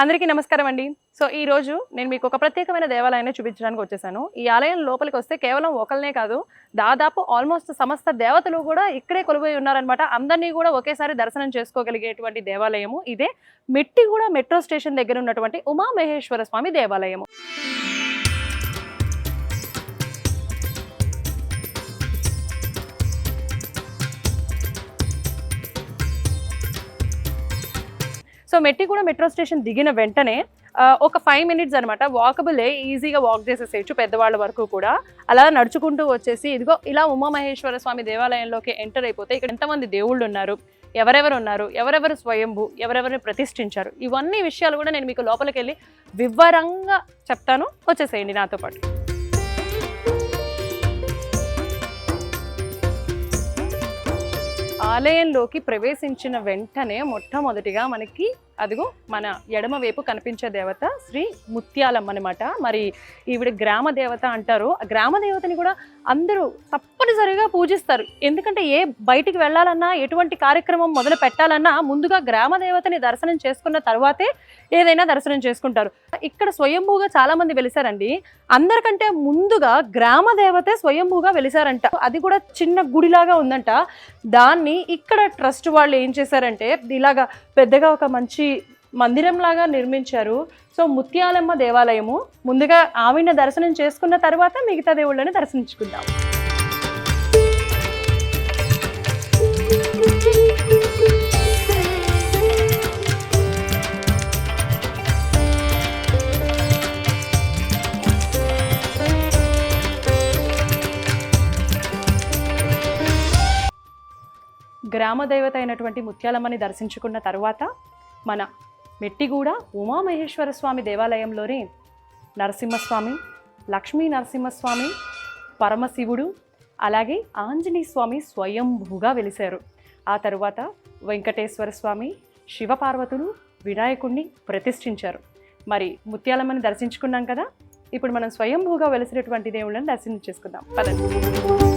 అందరికీ నమస్కారం అండి. సో ఈ రోజు నేను మీకు ఒక ప్రత్యేకమైన దేవాలయాన్ని చూపించడానికి వచ్చేసాను. ఈ ఆలయం లోపలికి వస్తే కేవలం ఒకరినే కాదు దాదాపు ఆల్మోస్ట్ సమస్త దేవతలు కూడా ఇక్కడే కొలువై ఉన్నారనమాట అందరినీ కూడా ఒకేసారి దర్శనం చేసుకోగలిగేటువంటి దేవాలయము ఇదే. మిట్టిగూడ మెట్రో స్టేషన్ దగ్గర ఉన్నటువంటి ఉమామహేశ్వర స్వామి దేవాలయము. సో మెట్టిగూడ మెట్రో స్టేషన్ దిగిన వెంటనే ఒక ఫైవ్ మినిట్స్ అనమాట వాకబులే ఈజీగా వాక్ చేసేసేయచ్చు పెద్దవాళ్ళ వరకు కూడా. అలా నడుచుకుంటూ వచ్చేసి ఇదిగో ఇలా ఉమామహేశ్వర స్వామి దేవాలయంలోకి ఎంటర్ అయిపోతే ఇక్కడ ఎంతమంది దేవుళ్ళు ఉన్నారు ఎవరెవరు ఉన్నారు ఎవరెవరు స్వయంభు ఎవరెవరిని ప్రతిష్ఠించారు? ఇవన్నీ విషయాలు కూడా నేను మీకు లోపలికి వెళ్ళి వివరంగా చెప్తాను. వచ్చేసేయండి నాతో పాటు. ఆలయంలోకి ప్రవేశించిన వెంటనే మొట్టమొదటిగా మనకి అదిగో మన ఎడమ వైపు కనిపించే దేవత శ్రీ ముత్యాలమ్మ అనమాట మరి ఈవిడ గ్రామ దేవత అంటారు. ఆ గ్రామ దేవతని కూడా అందరూ తప్పనిసరిగా పూజిస్తారు. ఎందుకంటే ఏ బయటికి వెళ్ళాలన్నా ఎటువంటి కార్యక్రమం మొదలు పెట్టాలన్నా ముందుగా గ్రామ దేవతని దర్శనం చేసుకున్న తర్వాతే ఏదైనా దర్శనం చేసుకుంటారు. ఇక్కడ స్వయంభూగా చాలామంది వెలిసారండి. అందరికంటే ముందుగా గ్రామ దేవతే స్వయంభూగా వెలిసారంట. అది కూడా చిన్న గుడిలాగా ఉందంట. దాన్ని ఇక్కడ ట్రస్ట్ వాళ్ళు ఏం చేశారంటే ఇలాగా పెద్దగా ఒక మంచి మందిరం లాగా నిర్మించారు. సో ముత్యాలమ్మ దేవాలయము ముందుగా ఆవిడ దర్శనం చేసుకున్న తర్వాత మిగతా దేవుళ్ళని దర్శించుకుందాం. గ్రామ దేవత అయినటువంటి ముత్యాలమ్మని దర్శించుకున్న తర్వాత మన మెట్టిగూడ ఉమామహేశ్వర స్వామి దేవాలయంలోనే నరసింహస్వామి లక్ష్మీ నరసింహస్వామి పరమశివుడు అలాగే ఆంజనేయ స్వామి స్వయంభూగా వెలిశారు. ఆ తరువాత వెంకటేశ్వర స్వామి శివపార్వతులు వినాయకుడిని ప్రతిష్ఠించారు. మరి ముత్యాలమ్మని దర్శించుకున్నాం కదా? ఇప్పుడు మనం స్వయంభూగా వెలిసినటువంటి దేవుళ్ళని దర్శనం చేసుకుందాం. పదండి.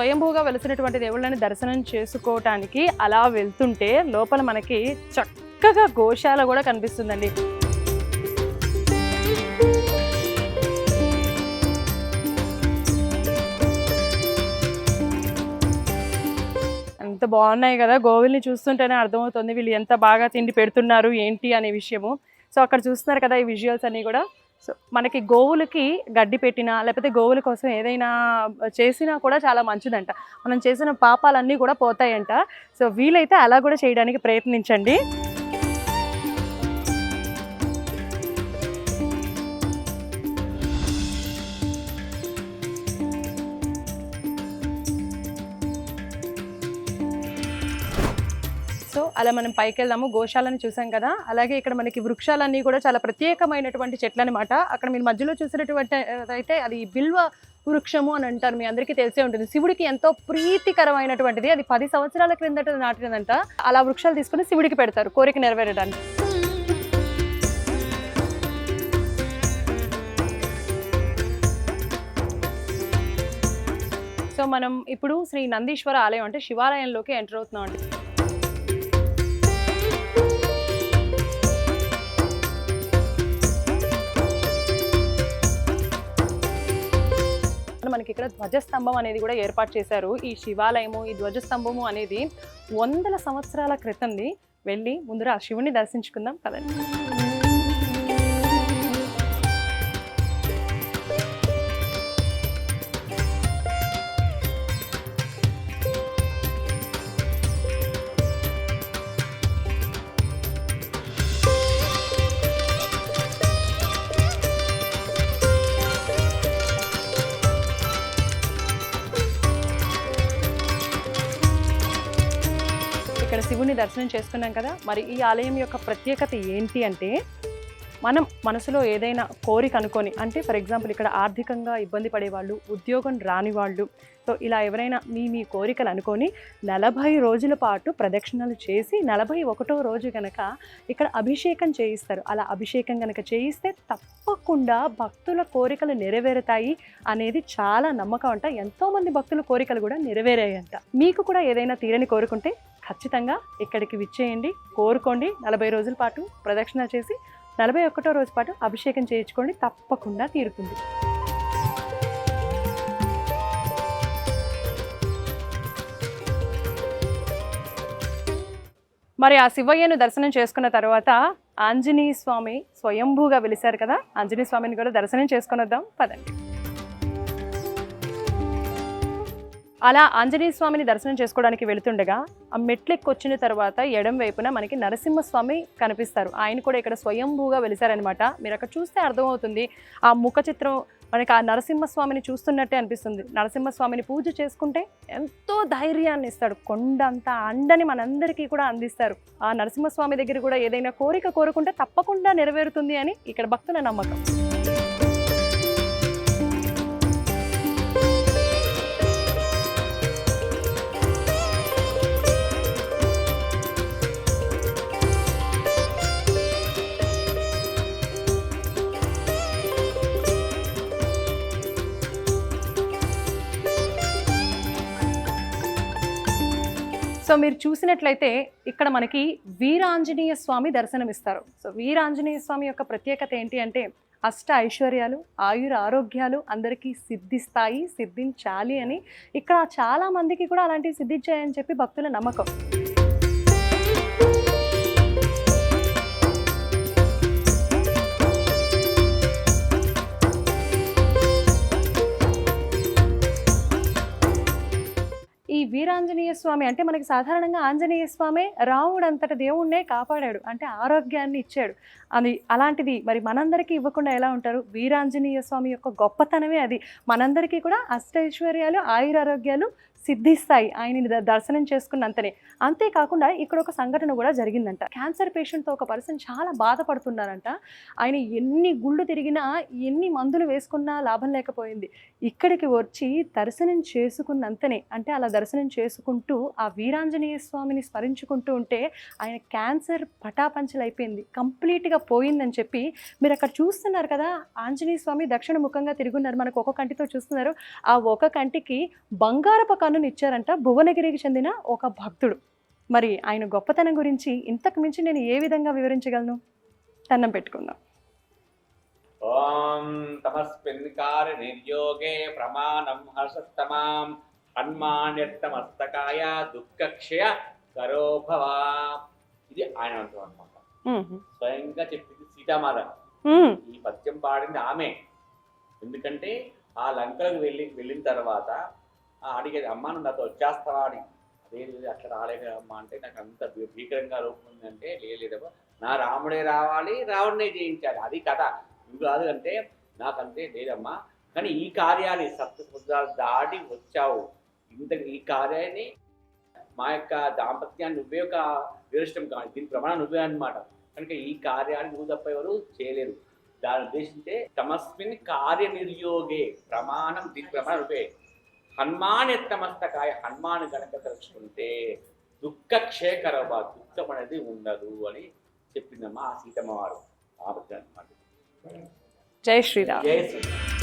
స్వయంభూగా వెలిసినటువంటి దేవుళ్ళని దర్శనం చేసుకోవటానికి అలా వెళ్తుంటే లోపల మనకి చక్కగా గోశాల కూడా కనిపిస్తుందండి. ఎంత బాగున్నాయి కదా గోవుల్ని చూస్తుంటేనే అర్థమవుతుంది వీళ్ళు ఎంత బాగా తిండి పెడుతున్నారు ఏంటి అనే విషయము. సో అక్కడ చూస్తున్నారు కదా ఈ విజువల్స్ అన్నీ కూడా. సో మనకి గోవులకి గడ్డి పెట్టినా లేకపోతే గోవుల కోసం ఏదైనా చేసినా కూడా చాలా మంచిదంట. మనం చేసిన పాపాలన్నీ కూడా పోతాయంట. సో వీలైతే అలా కూడా చేయడానికి ప్రయత్నించండి. అలా మనం పైకి వెళ్దాము గోశాలని చూసాం కదా. అలాగే ఇక్కడ మనకి వృక్షాలన్నీ కూడా చాలా ప్రత్యేకమైనటువంటి చెట్లు అనమాట అక్కడ మీరు మధ్యలో చూసినటువంటి అయితే అది బిల్వ వృక్షము అని అంటారు. మీ అందరికీ తెలిసే ఉంటుంది. శివుడికి ఎంతో ప్రీతికరమైనటువంటిది. అది పది సంవత్సరాల క్రిందట నాటినదంట. అలా వృక్షాలు తీసుకుని శివుడికి పెడతారు కోరిక నెరవేరడానికి. సో మనం ఇప్పుడు శ్రీ నందీశ్వర ఆలయం అంటే శివాలయంలోకి ఎంటర్ అవుతున్నాం అండి. మనకి ఇక్కడ ధ్వజస్తంభం అనేది కూడా ఏర్పాటు చేశారు. ఈ శివాలయము ఈ ధ్వజస్తంభము అనేది వందల సంవత్సరాల క్రితంది. వెళ్ళి ముందర ఆ శివుని దర్శించుకుందాం. కదండి ఇక్కడ శివుని దర్శనం చేసుకున్నాం కదా మరి ఈ ఆలయం యొక్క ప్రత్యేకత ఏంటి అంటే మనం మనసులో ఏదైనా కోరిక అనుకొని అంటే ఫర్ ఎగ్జాంపుల్ ఇక్కడ ఆర్థికంగా ఇబ్బంది పడే వాళ్ళు ఉద్యోగం రాని వాళ్ళు సో ఇలా ఎవరైనా మీ మీ కోరికలు అనుకొని నలభై రోజుల పాటు ప్రదక్షిణలు చేసి నలభై ఒకటో రోజు కనుక ఇక్కడ అభిషేకం చేయిస్తారు. అలా అభిషేకం కనుక చేయిస్తే తప్పకుండా భక్తుల కోరికలు నెరవేరుతాయి అనేది చాలా నమ్మకం అంట. ఎంతోమంది భక్తుల కోరికలు కూడా నెరవేరాయంట. మీకు కూడా ఏదైనా తీరని కోరుకుంటే ఖచ్చితంగా ఇక్కడికి విచ్చేయండి కోరుకోండి. నలభై రోజుల పాటు ప్రదక్షిణ చేసి నలభై ఒకటో రోజు పాటు అభిషేకం చేయించుకోండి తప్పకుండా తీరుతుంది. మరి ఆ శివయ్యను దర్శనం చేసుకున్న తర్వాత ఆంజనేయ స్వామి స్వయంభూగా వెలిశారు కదా ఆంజనేయ స్వామిని కూడా దర్శనం చేసుకొని వద్దాం పదండి. అలా ఆంజనేయ స్వామిని దర్శనం చేసుకోవడానికి వెళుతుండగా ఆ మెట్లెక్కి వచ్చిన తర్వాత ఎడం వైపున మనకి నరసింహస్వామి కనిపిస్తారు. ఆయన కూడా ఇక్కడ స్వయంభూగా వెలిశారనమాట మీరు అక్కడ చూస్తే అర్థమవుతుంది. ఆ ముఖ చిత్రం మనకి ఆ నరసింహస్వామిని చూస్తున్నట్టే అనిపిస్తుంది. నరసింహస్వామిని పూజ చేసుకుంటే ఎంతో ధైర్యాన్ని ఇస్తాడు. కొండంత అండని మనందరికీ కూడా అందిస్తారు. ఆ నరసింహస్వామి దగ్గర కూడా ఏదైనా కోరిక కోరుకుంటే తప్పకుండా నెరవేరుతుంది అని ఇక్కడ భక్తుల నమ్మకం. సో మీరు చూసినట్లయితే ఇక్కడ మనకి వీరాంజనేయ స్వామి దర్శనమిస్తారు. సో వీరాంజనేయ స్వామి యొక్క ప్రత్యేకత ఏంటి అంటే అష్ట ఐశ్వర్యాలు ఆయుర ఆరోగ్యాలు అందరికీ సిద్ధిస్తాయి సిద్ధించాలి అని. ఇక్కడ చాలా మందికి కూడా అలాంటివి సిద్ధించాయని చెప్పి భక్తుల నమ్మకం. ఆంజనేయ స్వామి అంటే మనకి సాధారణంగా ఆంజనేయ స్వామి రాముడు అంతట దేవుణ్ణే కాపాడాడు అంటే ఆరోగ్యాన్ని ఇచ్చాడు. అది అలాంటిది మరి మనందరికీ ఇవ్వకుండా ఎలా ఉంటారు? వీరాంజనేయ స్వామి యొక్క గొప్పతనమే అది. మనందరికీ కూడా అష్టైశ్వర్యాలు ఆయురారోగ్యాలు సిద్ధిస్తాయి. ఆయనని ద- దర్శనం చేసుకున్నంతనే. అంతేకాకుండా ఇక్కడ ఒక సంఘటన కూడా జరిగిందంట. క్యాన్సర్ పేషెంట్తో ఒక పర్సన్ చాలా బాధపడుతున్నారంట. ఆయన ఎన్ని గుళ్ళు తిరిగినా ఎన్ని మందులు వేసుకున్నా లాభం లేకపోయింది. ఇక్కడికి వచ్చి దర్శనం చేసుకున్నంతనే అంటే అలా దర్శనం చేసుకుంటూ ఆ వీరాంజనేయ స్వామిని స్మరించుకుంటూ ఉంటే ఆయన క్యాన్సర్ పటాపంచలు అయిపోయింది కంప్లీట్గా పోయిందని చెప్పి మీరు అక్కడ చూస్తున్నారు కదా ఆంజనేయ స్వామి దక్షిణ ముఖంగా తిరుగున్నారు. మనకు ఒక కంటితో చూస్తున్నారు. ఆ ఒక కంటికి బంగారపు కన్నుని ఇచ్చారంట. భువనగిరికి చెందిన ఒక భక్తుడు. మరి ఆయన గొప్పతనం గురించి ఇంతకు మించి నేను ఏ విధంగా వివరించగలను? దండం పెట్టుకుందాం. ఓం తమస్మిన్కార నిర్యోగే ప్రమాణం హర్షస్తమాం. హన్మాన్యర్థమస్తకాయ దుఃఖక్షయ కరో భవ. ఇది ఆయన అనమాట. స్వయంగా చెప్పింది సీతామాత. ఈ పద్యం పాడింది ఆమె. ఎందుకంటే ఆ లంకలకు వెళ్ళి వెళ్ళిన తర్వాత అడిగేది అమ్మ నువ్వు నాతో వచ్చేస్తావా? అని. అదే లేదు అట్లా రాలేదు అమ్మ అంటే నాకు అంత భీకరంగా రూపం ఉందంటే లేదమ్మా నా రాముడే రావాలి రావణ్ణే జయించాలి. అది కథ. నువ్వు కాదు అంటే నాకంతే లేదమ్మా. కానీ ఈ కార్యాన్ని సప్తసముద్రాలు దాటి వచ్చావు. ఇంత ఈ కార్యాన్ని మా యొక్క దాంపత్యాన్ని నువ్వే ఒక విరష్టం కాదు దీని ప్రమాణం నువ్వే అన్నమాట. కనుక ఈ కార్యాన్ని నువ్వు తప్ప ఎవరు చేయలేరు. దాని ఉద్దేశించే తమస్మిన్ కార్యనిర్యోగే ప్రమాణం దీని ప్రమాణం నువ్వే. హనుమాన్ ఎత్తమస్తకాయ హనుమాన్ గనక తలుచుకుంటే దుఃఖ క్షేకరవ దుఃఖం అనేది ఉండదు అని చెప్పిందమ్మా ఆ సీతమ్మ వారు. అనమాట జై శ్రీరామ్. జయ శ్రీరామ్.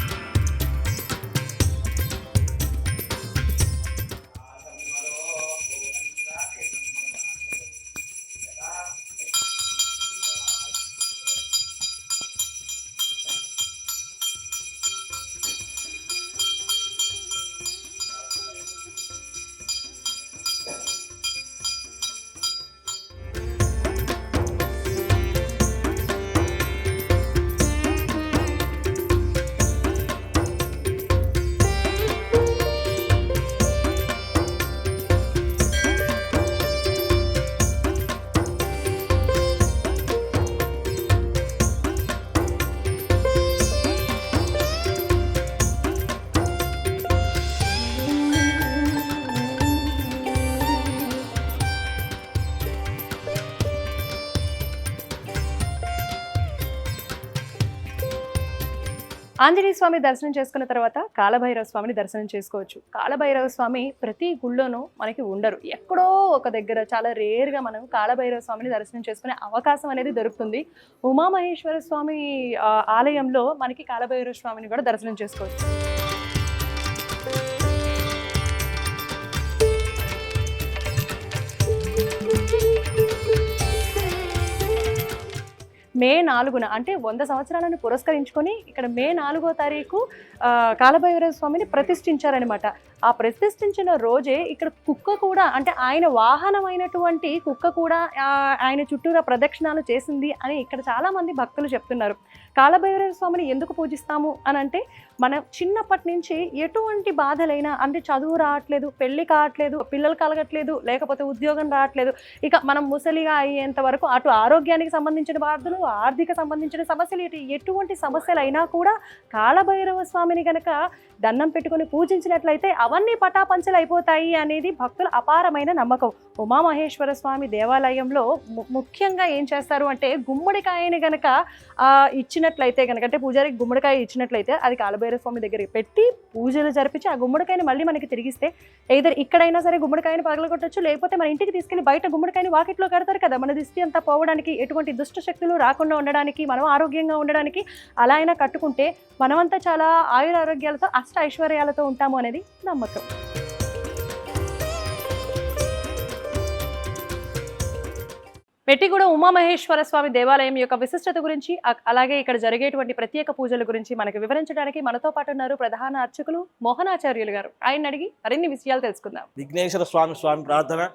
ఆంజనేయ స్వామి దర్శనం చేసుకున్న తర్వాత కాలభైరవ స్వామిని దర్శనం చేసుకోవచ్చు. కాలభైరవ స్వామి ప్రతి గుళ్ళోనూ మనకి ఉండరు. ఎక్కడో ఒక దగ్గర చాలా రేర్గా మనం కాలభైరవ స్వామిని దర్శనం చేసుకునే అవకాశం అనేది దొరుకుతుంది. ఉమామహేశ్వర స్వామి ఆలయంలో మనకి కాలభైరవ స్వామిని కూడా దర్శనం చేసుకోవచ్చు. మే నాలుగున అంటే వంద సంవత్సరాలను పురస్కరించుకొని ఇక్కడ మే నాలుగో తారీఖు కాలభైరవ స్వామిని ప్రతిష్ఠించారనమాట ఆ ప్రతిష్ఠించిన రోజే ఇక్కడ కుక్క కూడా అంటే ఆయన వాహనమైనటువంటి కుక్క కూడా ఆయన చుట్టూరా ప్రదక్షిణాలు చేసింది అని ఇక్కడ చాలామంది భక్తులు చెప్తున్నారు. కాలభైరవ స్వామిని ఎందుకు పూజిస్తాము అని అంటే మనం చిన్నప్పటి నుంచి ఎటువంటి బాధలైనా అంటే చదువు రావట్లేదు పెళ్ళి కావట్లేదు పిల్లలు కలగట్లేదు లేకపోతే ఉద్యోగం రావట్లేదు ఇక మనం ముసలిగా అయ్యేంత వరకు అటు ఆరోగ్యానికి సంబంధించిన బాధలు ఆర్థిక సంబంధించిన సమస్యలు ఇటు ఎటువంటి సమస్యలు అయినా కూడా కాలభైరవ స్వామిని కనుక దండం పెట్టుకొని పూజించినట్లయితే అవన్నీ పటాపంచలు అయిపోతాయి అనేది భక్తుల అపారమైన నమ్మకం. ఉమామహేశ్వర స్వామి దేవాలయంలో ముఖ్యంగా ఏం చేస్తారు అంటే గుమ్మడికాయని గనక ఇచ్చినట్లయితే గనక అంటే పూజారికి గుమ్మడికాయ ఇచ్చినట్లయితే అది కాలభైరవ స్వామి దగ్గరికి పెట్టి పూజలు జరిపించి ఆ గుమ్మడికాయని మళ్ళీ మనకి తిరిగిస్తే ఏదో ఇక్కడైనా సరే గుమ్మడికాయని పగలగొట్టచ్చు లేకపోతే మన ఇంటికి తీసుకెళ్ళి బయట గుమ్మడికాయని వాకిట్లో కడతారు కదా మన దిష్టి అంతా పోవడానికి ఎటువంటి దుష్ట శక్తులు రాకుండా ఉండడానికి మనం ఆరోగ్యంగా ఉండడానికి అలా అయినా కట్టుకుంటే మనమంతా చాలా ఆయుర ఆరోగ్యాలతో అష్ట ఐశ్వర్యాలతో ఉంటాము అనేది నమ్మకం. పెట్టిగూడ ఉమామహేశ్వర స్వామి దేవాలయం యొక్క విశిష్టత గురించి అలాగే ఇక్కడ జరిగేటువంటి ప్రత్యేక పూజల గురించి మనకు వివరించడానికి మనతో పాటు ఉన్నారు ప్రధాన అర్చకులు మోహనాచార్యులు గారు. ఆయన అడిగి మరిన్ని విషయాలు తెలుసుకుందాం. విఘ్నేశ్వర స్వామి స్వామి ప్రార్థన.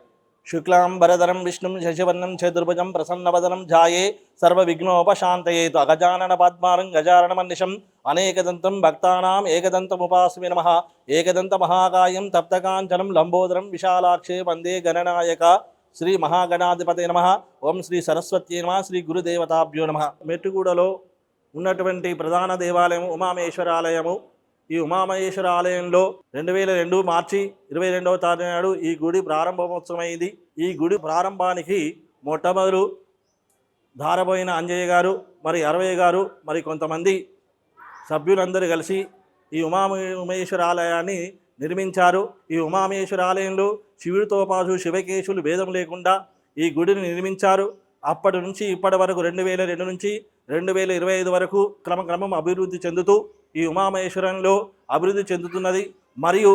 శుక్లాంబరధరం విష్ణుం శశివర్ణం చతుర్భుజం ప్రసన్నవదనం ఝాయే సర్వ విఘ్నోపశాంతయేతు అగజానన పద్మారం గజాననమన్నిషం అనేకదంతం భక్తానాం ఏకదంతముపాస్మి నమ ఏకదంత మహాకాయం తప్తకాంచనం లంబోదరం విశాలాక్షే వందే గణనాయక శ్రీ మహాగణాధిపతి నమ ఓం శ్రీ సరస్వతి నమ శ్రీ గురుదేవతాభ్యో నమ మెట్టుగూడలో ఉన్నటువంటి ప్రధాన దేవాలయం ఉమామేశ్వరాలయము ఈ ఉమామహేశ్వర ఆలయంలో రెండు వేల రెండు మార్చి ఇరవై రెండవ తారీఖు నాడు ఈ గుడి ప్రారంభోత్సవమైంది. ఈ గుడి ప్రారంభానికి మొట్టమొదలు ధారబోయిన అంజయ్య గారు మరి అరవయ్య గారు మరి కొంతమంది సభ్యులందరూ కలిసి ఈ ఉమా ఉమేశ్వర ఆలయాన్ని నిర్మించారు. ఈ ఉమామేశ్వర ఆలయంలో శివుడితో పాటు శివకేశులు భేదం లేకుండా ఈ గుడిని నిర్మించారు. అప్పటి నుంచి ఇప్పటి వరకు రెండు వేల రెండు నుంచి రెండు వేల ఇరవై ఐదు వరకు క్రమక్రమం అభివృద్ధి చెందుతూ ఈ ఉమామహేశ్వరంలో అభివృద్ధి చెందుతున్నది. మరియు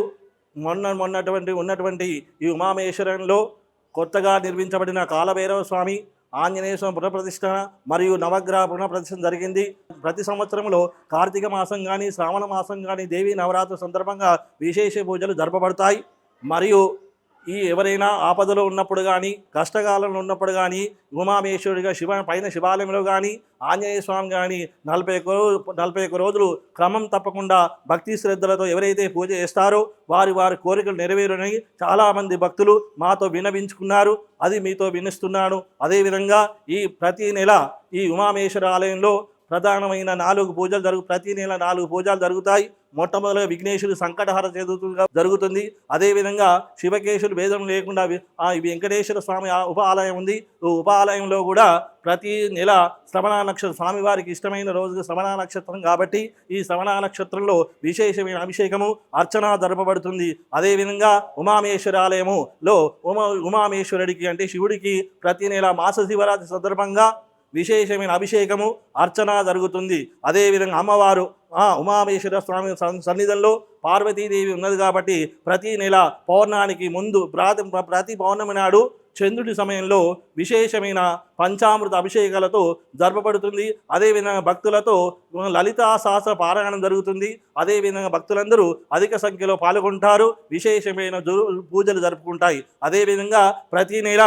మొన్న మొన్నటువంటి ఉన్నటువంటి ఈ ఉమామహేశ్వరంలో కొత్తగా నిర్మించబడిన కాలభైరవ స్వామి ఆంజనేయ స్వామి పునఃప్రతిష్ఠ మరియు నవగ్రహ పునఃప్రతిష్ఠ జరిగింది. ప్రతి సంవత్సరంలో కార్తీక మాసం కానీ శ్రావణ మాసం కానీ దేవీ నవరాత్రి సందర్భంగా విశేష పూజలు జరపబడతాయి. మరియు ఈ ఎవరైనా ఆపదలో ఉన్నప్పుడు కానీ కష్టకాలంలో ఉన్నప్పుడు కానీ ఉమామేశ్వరుడిగా శివ పైన శివాలయంలో కానీ ఆంజనేయ స్వామి కానీ నలభై ఒక్క రోజు నలభై ఒక్క రోజులు క్రమం తప్పకుండా భక్తి శ్రద్ధలతో ఎవరైతే పూజ చేస్తారో వారి వారి కోరికలు నెరవేరునని చాలామంది భక్తులు మాతో వినవించుకున్నారు అది మీతో వినిస్తున్నాను అదేవిధంగా ఈ ప్రతి నెల ఈ ఉమామేశ్వర ఆలయంలో ప్రధానమైన నాలుగు పూజలు జరుగు ప్రతి నెల నాలుగు పూజలు జరుగుతాయి. మొట్టమొదటిగా విఘ్నేశ్వరుడు సంకటహర చదువుతుగా జరుగుతుంది. అదేవిధంగా శివకేశుడు భేదం లేకుండా ఆ వెంకటేశ్వర స్వామి ఆ ఉప ఆలయం ఉంది. ఉప ఆలయంలో కూడా ప్రతి నెల శ్రవణ నక్షత్రం స్వామివారికి ఇష్టమైన రోజు శ్రవణ నక్షత్రం కాబట్టి ఈ శ్రవణ నక్షత్రంలో విశేషమైన అభిషేకము అర్చన జరపబడుతుంది. అదేవిధంగా ఉమామేశ్వర ఆలయములో ఉమా ఉమామేశ్వరుడికి అంటే శివుడికి ప్రతి నెల మాస శివరాత్రి సందర్భంగా విశేషమైన అభిషేకము అర్చన జరుగుతుంది. అదేవిధంగా అమ్మవారు ఆ ఉమామేశ్వర స్వామి సన్నిధంలో పార్వతీదేవి ఉన్నది కాబట్టి ప్రతి నెల పౌర్ణానికి ముందు ప్రాతి ప్రతి పౌర్ణమి నాడు చంద్రుడి సమయంలో విశేషమైన పంచామృత అభిషేకాలతో జరపబడుతుంది. అదేవిధంగా భక్తులతో లలితా సహస్ర పారాయణం జరుగుతుంది. అదేవిధంగా భక్తులందరూ అధిక సంఖ్యలో పాల్గొంటారు. విశేషమైన పూజలు జరుపుకుంటాయి. అదేవిధంగా ప్రతి నెల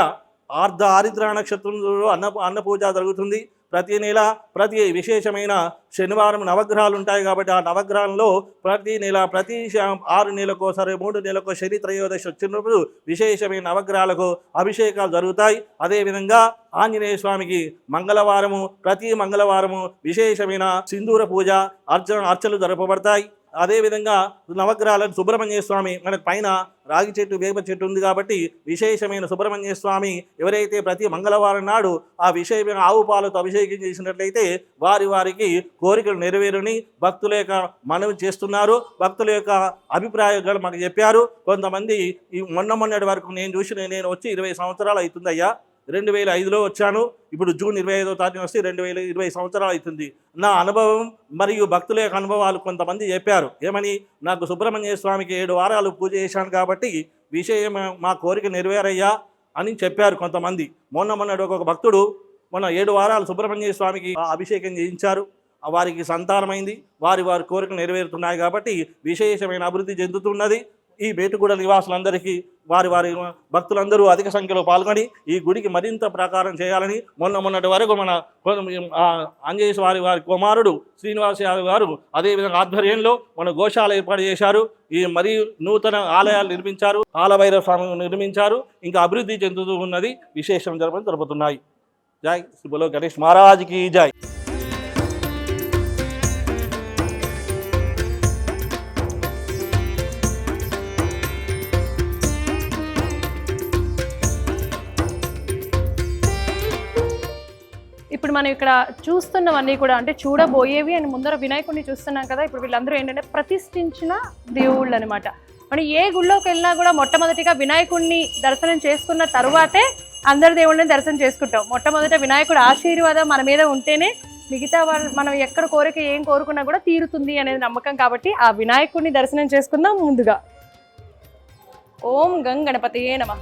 ఆర్ధ ఆరిద్ర నక్షత్రంలో అన్న అన్నపూజ జరుగుతుంది. ప్రతి నెల ప్రతి విశేషమైన శనివారం నవగ్రహాలు ఉంటాయి కాబట్టి ఆ నవగ్రహాల్లో ప్రతి నెల ప్రతి శ- ఆరు నెలకోసారి మూడు నెలలకు శని త్రయోదశి వచ్చినప్పుడు విశేషమైన నవగ్రహాలకు అభిషేకాలు జరుగుతాయి. అదేవిధంగా ఆంజనేయ స్వామికి మంగళవారము ప్రతి మంగళవారము విశేషమైన సింధూర పూజ అర్చన అర్చనలు జరపబడతాయి. అదేవిధంగా నవగ్రహాలను సుబ్రహ్మణ్య స్వామి మనకు పైన రాగి చెట్టు వేప చెట్టు ఉంది కాబట్టి విశేషమైన సుబ్రహ్మణ్య స్వామి ఎవరైతే ప్రతి మంగళవారం నాడు ఆ విశేషమైన ఆవు పాలతో అభిషేకం చేసినట్లయితే వారి వారికి కోరికలు నెరవేరుని భక్తుల యొక్క మనవి చేస్తున్నారు. భక్తుల యొక్క అభిప్రాయాలు మాకు చెప్పారు. కొంతమంది ఈ మొన్న మొన్నటి వరకు నేను చూసిన నేను వచ్చి ఇరవై సంవత్సరాలు అవుతుందయ్యా. రెండు వేల ఐదులో వచ్చాను. ఇప్పుడు జూన్ ఇరవై ఐదో తారీఖు వస్తే రెండు వేల ఇరవై సంవత్సరాలు అవుతుంది. నా అనుభవం మరియు భక్తుల యొక్క అనుభవాలు కొంతమంది చెప్పారు. ఏమని? నాకు సుబ్రహ్మణ్య స్వామికి ఏడు వారాలు పూజ చేశాను కాబట్టి విషయం మా కోరిక నెరవేరయ్యా అని చెప్పారు కొంతమంది. మొన్న మొన్నటి ఒక భక్తుడు మొన్న ఏడు వారాలు సుబ్రహ్మణ్య స్వామికి అభిషేకం చేయించారు. వారికి సంతానమైంది. వారి వారి కోరికలు నెరవేరుతున్నాయి కాబట్టి విశేషమైన అభివృద్ధి చెందుతున్నది. ఈ బేటుగూడ నివాసులందరికీ వారి వారి భక్తులందరూ అధిక సంఖ్యలో పాల్గొని ఈ గుడికి మరింత ప్రకారం చేయాలని మొన్న మొన్నటి వరకు మన ఆ ఆంజనేయ వారి కుమారుడు శ్రీనివాస యాదవ్ గారు అదేవిధంగా ఆధ్వర్యంలో మన గోశాల ఏర్పాటు చేశారు. ఈ మరియు నూతన ఆలయాలు నిర్మించారు. ఆలభైరవ స్వామి నిర్మించారు. ఇంకా అభివృద్ధి చెందుతూ ఉన్నది విశేషం జరపడం జరుపుతున్నాయి జై శ్రీ బలో గణేష్ మహారాజ్కి జై. మనం ఇక్కడ చూస్తున్నవన్నీ కూడా అంటే చూడబోయేవి అని ముందర వినాయకుడిని చూస్తున్నాం కదా ఇప్పుడు వీళ్ళందరూ ఏంటంటే ప్రతిష్ఠించిన దేవుళ్ళు అనమాట మనం ఏ గుళ్ళోకి వెళ్ళినా కూడా మొట్టమొదటిగా వినాయకుడిని దర్శనం చేసుకున్న తర్వాతే అందరి దేవుళ్ళని దర్శనం చేసుకుంటాం. మొట్టమొదట వినాయకుడు ఆశీర్వాదం మన మీద ఉంటేనే మిగతా వాళ్ళు మనం ఎక్కడ కోరిక ఏం కోరుకున్నా కూడా తీరుతుంది అనేది నమ్మకం కాబట్టి ఆ వినాయకుడిని దర్శనం చేసుకుందాం ముందుగా. ఓం గం గణపతియే నమ.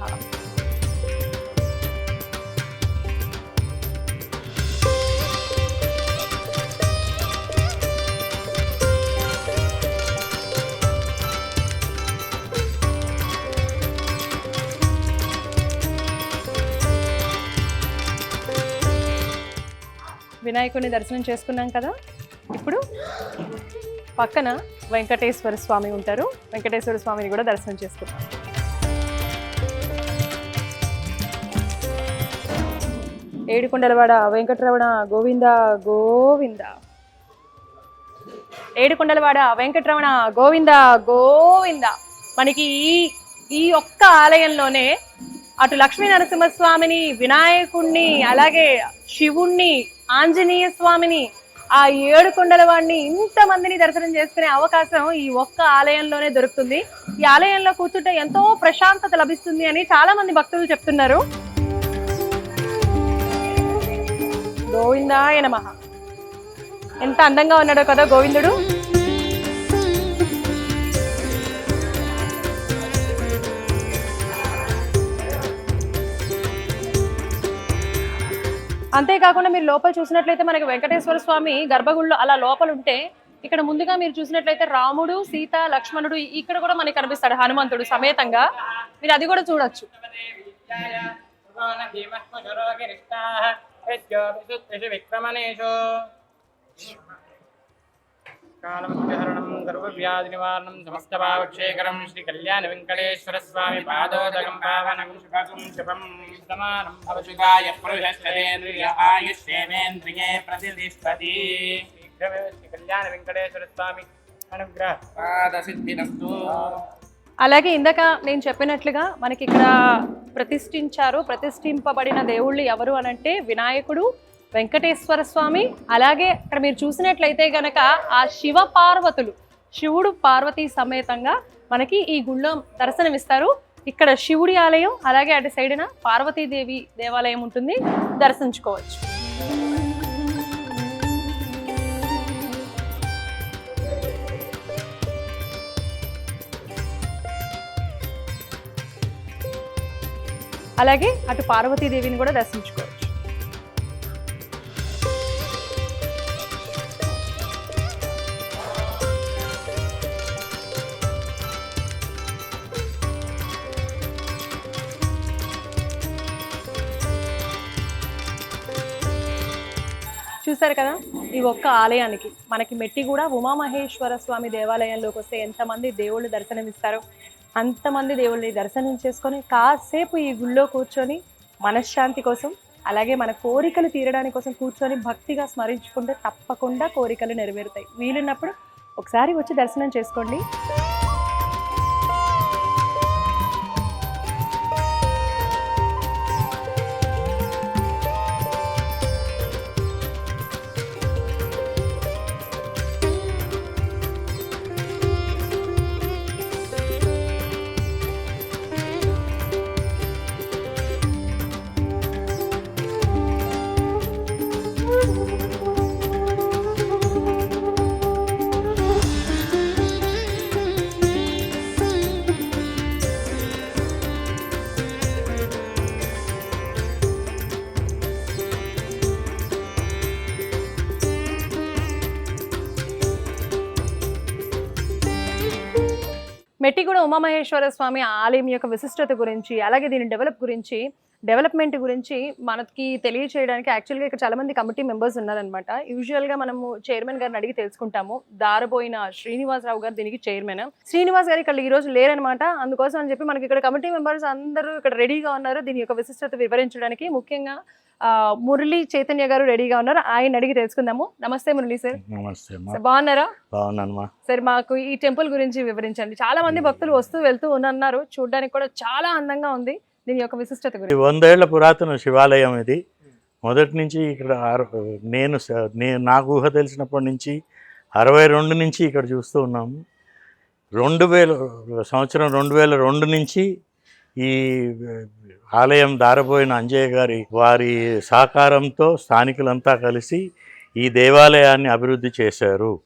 వినాయకుడిని దర్శనం చేసుకున్నాం కదా? ఇప్పుడు పక్కన వెంకటేశ్వర స్వామి ఉంటారు. వెంకటేశ్వర స్వామిని కూడా దర్శనం చేసుకున్నాం ఏడుకొండలవాడ వెంకటరమణ గోవింద గోవింద. ఏడుకొండలవాడ వెంకటరమణ గోవింద గోవింద. మనకి ఈ ఈ ఒక్క ఆలయంలోనే అటు లక్ష్మీ నరసింహస్వామిని వినాయకుణ్ణి అలాగే శివుణ్ణి ఆంజనేయ స్వామిని ఆ ఏడు కొండల వాడిని ఇంతమందిని దర్శనం చేసుకునే అవకాశం ఈ ఒక్క ఆలయంలోనే దొరుకుతుంది. ఈ ఆలయంలో కూర్చుంటే ఎంతో ప్రశాంతత లభిస్తుంది అని చాలా మంది భక్తులు చెప్తున్నారు. గోవిందాయ నమ. ఎంత అందంగా ఉన్నాడో కదా గోవిందుడు. అంతేకాకుండా మీరు లోపల చూసినట్లయితే మనకి వెంకటేశ్వర స్వామి గర్భగుడిలో అలా లోపల ఉంటే ఇక్కడ ముందుగా మీరు చూసినట్లయితే రాముడు సీత లక్ష్మణుడు ఇక్కడ కూడా మనకి కనిపిస్తాడు హనుమంతుడు సమేతంగా. మీరు అది కూడా చూడొచ్చు. విక్రమణేషు కాలం గర్వవ్యాధి నివారణం సమస్త భావక్షేకరం శ్రీ కళ్యాణ వెంకటేశ్వర స్వామి పాదోదకం పావనం శుభకం శుభం సమానం భవశుగాయ పురుషేంద్రియ ఆయుష్యేంద్రియే ప్రతిష్టతి శ్రీ కళ్యాణ వెంకటేశ్వర స్వామి అనుగ్రహ పాద సిద్ధిరస్తు అలాగే ఇందాక నేను చెప్పినట్లుగా మనకి ఇక్కడ ప్రతిష్ఠించారు ప్రతిష్ఠింపబడిన దేవుళ్ళు ఎవరు అనంటే వినాయకుడు వెంకటేశ్వర స్వామి. అలాగే ఇక్కడ మీరు చూసినట్లయితే గనక ఆ శివ పార్వతులు శివుడు పార్వతీ సమేతంగా మనకి ఈ గుళ్ళో దర్శనమిస్తారు. ఇక్కడ శివుడి ఆలయం అలాగే అటు సైడున పార్వతీదేవి దేవాలయం ఉంటుంది. దర్శించుకోవచ్చు. అలాగే అటు పార్వతీదేవిని కూడా దర్శించుకోవచ్చు. చూసారు కదా? ఈ ఒక్క ఆలయానికి. మనకి మెట్టి కూడా ఉమామహేశ్వర స్వామి దేవాలయంలోకి వస్తే ఎంతమంది దేవుళ్ళు దర్శనమిస్తారో? అంతమంది దేవుళ్ళని దర్శనం చేసుకొని కాసేపు ఈ గుళ్ళో కూర్చొని మనశ్శాంతి కోసం అలాగే మన కోరికలు తీరడానికి కోసం కూర్చొని భక్తిగా స్మరించుకుంటే తప్పకుండా కోరికలు నెరవేరుతాయి. వీలున్నప్పుడు ఒకసారి వచ్చి దర్శనం చేసుకోండి. మెట్టిగూడ ఉమామహేశ్వర స్వామి ఆలయం యొక్క విశిష్టత గురించి అలాగే దీని డెవలప్ గురించి డెవలప్మెంట్ గురించి మనకి తెలియచేయడానికి యాక్చువల్గా ఇక్కడ చాలా మంది కమిటీ మెంబర్స్ ఉన్నారనమాట యూజువల్గా మనము చైర్మన్ గారిని అడిగి తెలుసుకుంటాము. దారబోయిన శ్రీనివాసరావు గారు దీనికి చైర్మన్. శ్రీనివాస్ గారు ఇక్కడ ఈ రోజు లేరనమాట అందుకోసం అని చెప్పి మనకి ఇక్కడ కమిటీ మెంబర్స్ అందరూ ఇక్కడ రెడీగా ఉన్నారు. దీని యొక్క విశిష్టత వివరించడానికి ముఖ్యంగా మురళీ చైతన్య గారు రెడీగా ఉన్నారు. ఆయన అడిగి తెలుసుకుందాము. నమస్తే మురళీ సార్. నమస్తే బాగున్నారా? బాగున్నానమ్మా. సరే మాకు ఈ టెంపుల్ గురించి వివరించండి. చాలా మంది భక్తులు వస్తూ వెళ్తూ ఉన్నారు. చూడడానికి కూడా చాలా అందంగా ఉంది. దీని యొక్క విశిష్టత గురించి. వందేళ్ళ పురాతన శివాలయం ఇది. మొదటి నుంచి ఇక్కడ నేను స- నేను నాకు ఊహ తెలిసినప్పటి నుంచి అరవై రెండు నుంచి ఇక్కడ చూస్తూ ఉన్నాము రెండు వేల సంవత్సరం రెండు వేల రెండు నుంచి ఈ ఆలయం దారబోయిన అంజయ్య గారి వారి సహకారంతో స్థానికులంతా కలిసి ఈ దేవాలయాన్ని అభివృద్ధి చేశారు.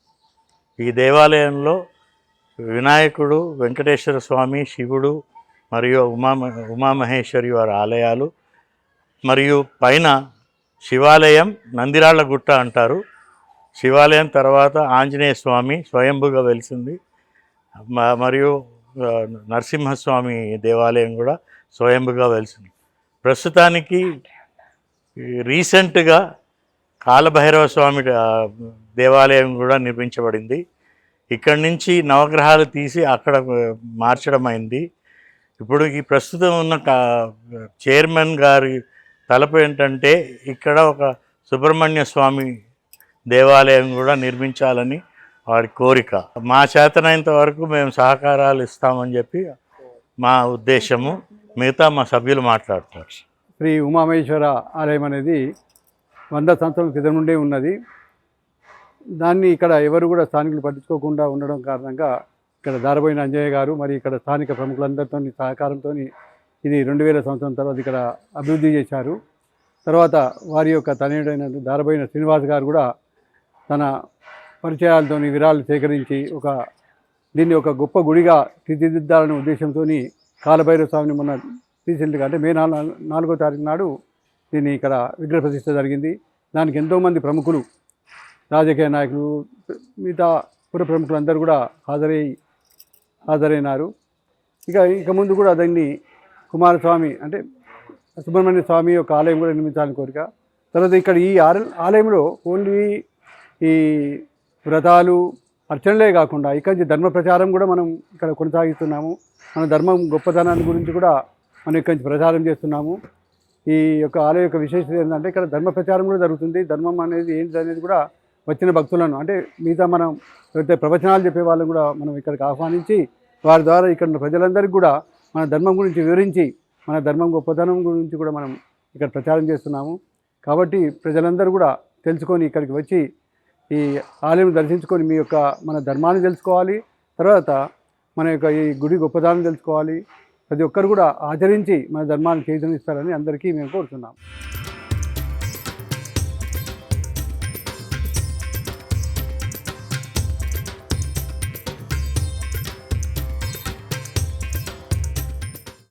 ఈ దేవాలయంలో వినాయకుడు వెంకటేశ్వర స్వామి శివుడు మరియు ఉమా ఉమామహేశ్వరి వారి ఆలయాలు మరియు పైన శివాలయం నందిరాళ్ళ గుట్ట అంటారు. శివాలయం తర్వాత ఆంజనేయ స్వామి స్వయంభుగా వెలిసింది. మరియు నరసింహస్వామి దేవాలయం కూడా స్వయంభుగా వెలిసింది. ప్రస్తుతానికి రీసెంట్గా కాలభైరవ స్వామి దేవాలయం కూడా నిర్మించబడింది. ఇక్కడి నుంచి నవగ్రహాలు తీసి అక్కడ మార్చడం అయింది ఇప్పుడు ఈ ప్రస్తుతం ఉన్న చైర్మన్ గారి తలపు ఏంటంటే ఇక్కడ ఒక సుబ్రహ్మణ్య స్వామి దేవాలయం కూడా నిర్మించాలని వారి కోరిక. మా చేతనైనంత వరకు మేము సహకారాలు ఇస్తామని చెప్పి మా ఉద్దేశము. మిగతా మా సభ్యులు మాట్లాడుతారు. శ్రీ ఉమామహేశ్వర ఆలయం అనేది వంద సంవత్సరాల క్రితం నుండే ఉన్నది. దాన్ని ఇక్కడ ఎవరు కూడా స్థానికులు పట్టించుకోకుండా ఉండడం కారణంగా ఇక్కడ దారబోయిన అంజయ్య గారు మరి ఇక్కడ స్థానిక ప్రముఖులందరితో సహకారంతో ఇది రెండు వేల సంవత్సరం తర్వాత ఇక్కడ అభివృద్ధి చేశారు. తర్వాత వారి యొక్క తనయుడైన దారబోయిన శ్రీనివాస్ గారు కూడా తన పరిచయాలతో విరాళాలు సేకరించి ఒక దీన్ని ఒక గొప్ప గుడిగా తీర్చిదిద్దాలనే ఉద్దేశంతో కాలభైరవ స్వామిని మొన్న రీసెంట్గా అంటే మే నాలుగో తారీఖు నాడు దీన్ని ఇక్కడ విగ్రహ ప్రతిష్ట జరిగింది. దానికి ఎంతోమంది ప్రముఖులు రాజకీయ నాయకులు మిగతా పుర ప్రముఖులందరూ కూడా హాజరై హాజరైనారు. ఇక ఇక ముందు కూడా దాన్ని కుమారస్వామి అంటే సుబ్రహ్మణ్య స్వామి యొక్క ఆలయం కూడా నిర్మించాలని కోరిక. తర్వాత ఇక్కడ ఈ ఆలయంలో ఓన్లీ ఈ వ్రతాలు అర్చనలే కాకుండా ఇక్కడి నుంచి ధర్మ ప్రచారం కూడా మనం ఇక్కడ కొనసాగిస్తున్నాము. మన ధర్మం గొప్పతనాన్ని గురించి కూడా మనం ఇక్కడి నుంచి ప్రచారం చేస్తున్నాము. ఈ యొక్క ఆలయం యొక్క విశేషత ఏంటంటే ఇక్కడ ధర్మ ప్రచారం కూడా జరుగుతుంది. ధర్మం అనేది ఏంటి అనేది కూడా వచ్చిన భక్తులను అంటే మిగతా మనం ఎవరైతే ప్రవచనాలు చెప్పే వాళ్ళని కూడా మనం ఇక్కడికి ఆహ్వానించి వారి ద్వారా ఇక్కడ ప్రజలందరికీ కూడా మన ధర్మం గురించి వివరించి మన ధర్మం గొప్పతనం గురించి కూడా మనం ఇక్కడ ప్రచారం చేస్తున్నాము. కాబట్టి ప్రజలందరూ కూడా తెలుసుకొని ఇక్కడికి వచ్చి ఈ ఆలయం దర్శించుకొని మీ యొక్క మన ధర్మాన్ని తెలుసుకోవాలి. తర్వాత మన యొక్క ఈ గుడి గొప్పదాన్ని తెలుసుకోవాలి. ప్రతి ఒక్కరు కూడా ఆచరించి మన ధర్మాన్ని చేతనిస్తారని అందరికీ మేము కోరుతున్నాం